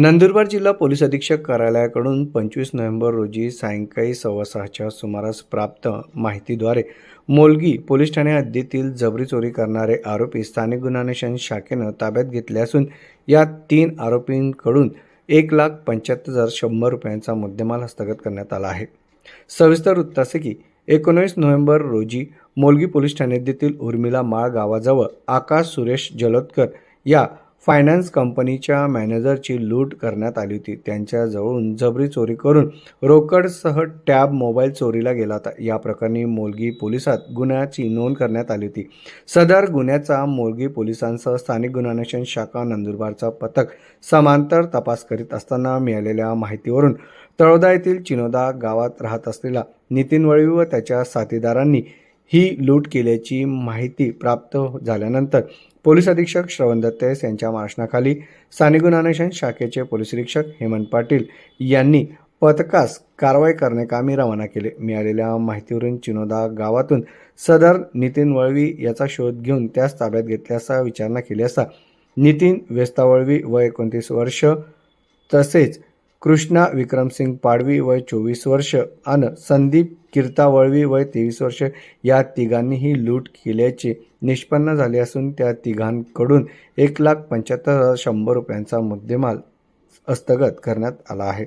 नंदुरबार जिल्हा पोलीस अधीक्षक कार्यालयाकडून पंचवीस नोव्हेंबर रोजी सायंकाळी सव्वा सहाच्या सुमारास प्राप्त माहितीद्वारे मोलगी पोलीस ठाणे हद्दीतील जबरी चोरी करणारे आरोपी स्थानिक गुन्हा शाखेनं ताब्यात घेतले असून या तीन आरोपींकडून एक लाख पंच्याहत्तर हजार शंभर रुपयांचा मुद्देमाल हस्तगत करण्यात आला आहे. सविस्तर वृत्त असे की एकोणवीस नोव्हेंबर रोजी मोलगी पोलीस ठाणे हद्दीतील उर्मिला माळ गावाजवळ आकाश सुरेश जलोदकर या फायनान्स कंपनीच्या मॅनेजरची लूट करण्यात आली होती. त्यांच्याजवळून जबरी चोरी करून रोकडसह टॅब मोबाईल चोरीला गेला होता. या प्रकरणी मोलगी पोलिसात गुन्ह्याची नोंद करण्यात आली होती. सदर गुन्ह्याचा मोलगी पोलिसांसह स्थानिक गुन्हा अन्वेषण शाखा नंदुरबारचा पथक समांतर तपास करीत असताना मिळालेल्या माहितीवरून तळोदा येथील चिनोदा गावात राहत असलेला नितीन वळवी व त्याच्या साथीदारांनी ही लूट केल्याची माहिती प्राप्त झाल्यानंतर पोलीस अधीक्षक श्रवण दत्तेस यांच्या मार्शनाखाली स्थानिक गुन्हा अन्वेषण शाखेचे पोलीस निरीक्षक हेमंत पाटील यांनी पथकास कारवाई करण्याकामी रवाना केले. मिळालेल्या माहितीवरून चिनोदा गावातून सदर नितीन वळवी याचा शोध घेऊन त्यास ताब्यात घेतल्याचा विचारणा केली असता नितीन वेस्तावळवी वय एकोणतीस वर्ष तसेच कृष्णा विक्रमसिंग पाडवी वय चोवीस वर्ष आणि संदीप कीर्तावळवी वय तेवीस वर्ष या तिघांनीही लूट केल्याचे निष्पन्न झाले असून त्या तिघांकडून एक लाख पंच्याहत्तर हजार शंभर रुपयांचा मुद्देमाल हस्तगत करण्यात आला आहे.